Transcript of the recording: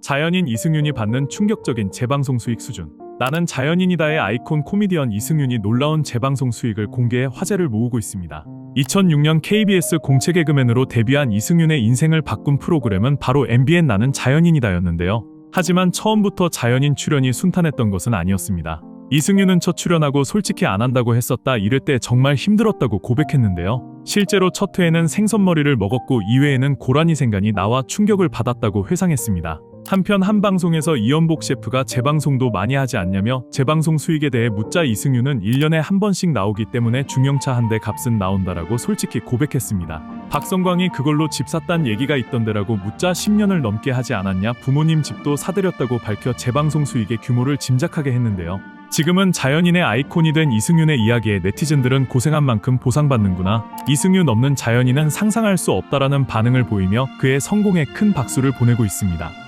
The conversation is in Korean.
자연인 이승윤이 받는 충격적인 재방송 수익 수준. 나는 자연인이다의 아이콘 코미디언 이승윤이 놀라운 재방송 수익을 공개해 화제를 모으고 있습니다. 2006년 KBS 공채 개그맨으로 데뷔한 이승윤의 인생을 바꾼 프로그램은 바로 MBN 나는 자연인이다였는데요. 하지만 처음부터 자연인 출연이 순탄했던 것은 아니었습니다. 이승윤은 첫 출연하고 솔직히 안 한다고 했었다 이럴 때 정말 힘들었다고 고백했는데요. 실제로 첫 회에는 생선머리를 먹었고 2회에는 고라니 생간이 나와 충격을 받았다고 회상했습니다. 한편 한 방송에서 이연복 셰프가 재방송도 많이 하지 않냐며 재방송 수익에 대해 묻자 이승윤은 1년에 한 번씩 나오기 때문에 중형차 한 대 값은 나온다라고 솔직히 고백했습니다. 박성광이 그걸로 집 샀단 얘기가 있던데라고 묻자 10년을 넘게 하지 않았냐 부모님 집도 사드렸다고 밝혀 재방송 수익의 규모를 짐작하게 했는데요. 지금은 자연인의 아이콘이 된 이승윤의 이야기에 네티즌들은 고생한 만큼 보상받는구나. 이승윤 없는 자연인은 상상할 수 없다라는 반응을 보이며 그의 성공에 큰 박수를 보내고 있습니다.